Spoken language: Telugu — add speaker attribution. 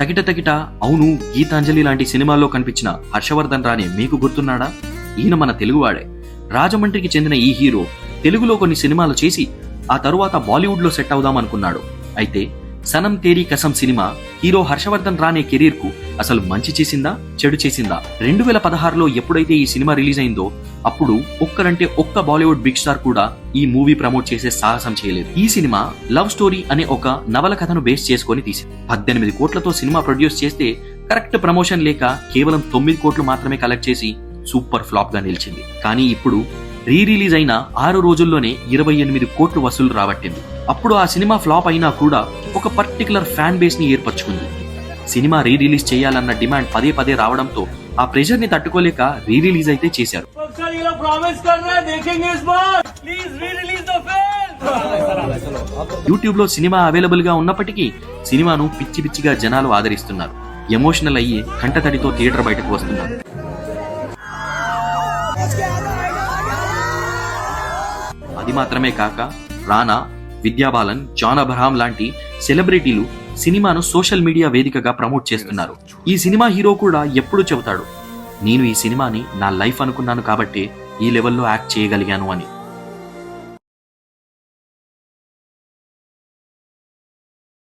Speaker 1: తగిట తగిట అవును గీతాంజలి లాంటి సినిమాల్లో కనిపించిన హర్షవర్ధన్ రాణే మీకు గుర్తున్నాడా? ఈయన మన తెలుగువాడే. రాజమండ్రికి చెందిన ఈ హీరో తెలుగులో కొన్ని సినిమాలు చేసి ఆ తరువాత బాలీవుడ్లో సెట్ అవుదాం అనుకున్నాడు అయితే సనం తేరీ కసం సినిమా హీరో హర్షవర్ధన్ రానే కెరీర్కు అసలు మంచి చేసిందా చెడు చేసిందా? రెండు వేల పదహారులో ఎప్పుడైతే ఈ సినిమా రిలీజ్ అయిందో అప్పుడు ఒక్కరంటే ఒక్క బాలీవుడ్ బిగ్ స్టార్ కూడా ఈ మూవీ ప్రమోట్ చేసే సాహసం చేయలేదు. ఈ సినిమా లవ్ స్టోరీ అనే ఒక నవల కథను బేస్ చేసుకొని తీసింది. పద్దెనిమిది కోట్లతో సినిమా ప్రొడ్యూస్ చేస్తే కరెక్ట్ ప్రమోషన్ లేక కేవలం తొమ్మిది కోట్లు మాత్రమే కలెక్ట్ చేసి సూపర్ ఫ్లాప్గా నిలిచింది. కానీ ఇప్పుడు రీ రిలీజ్ అయిన ఆరు రోజుల్లోనే ఇరవై ఎనిమిది కోట్లు వసూలు రాబట్టింది. అప్పుడు ఆ సినిమా ఫ్లాప్ అయినా కూడా ఒక పర్టికులర్ ఫ్యాన్ బేస్ని ఏర్పరచుకుంది. సినిమా రీ రిలీజ్ చేయాలన్న డిమాండ్ పదే పదే రావడంతో ఆ ప్రెషర్ని తట్టుకోలేక రీ రిలీజ్ అయితే చేశారు. యూట్యూబ్లో సినిమా అవైలబుల్గా ఉన్నప్పటికీ సినిమాను పిచ్చి పిచ్చిగా జనాలు ఆదరిస్తున్నారు. ఎమోషనల్ అయ్యి కంటతడితో థియేటర్ బయటకు వస్తున్నారు. అది మాత్రమే కాక రానా విద్యాబాలన్ జాన్ అబ్రహాం లాంటి సెలబ్రిటీలు సినిమాను సోషల్ మీడియా వేదికగా ప్రమోట్ చేస్తున్నారు. ఈ సినిమా హీరో కూడా ఎప్పుడు చెబుతాడు నేను ఈ సినిమాని నా లైఫ్ అనుకున్నాను కాబట్టి ఈ లెవెల్లో యాక్ట్ చేయగలిగాను అని.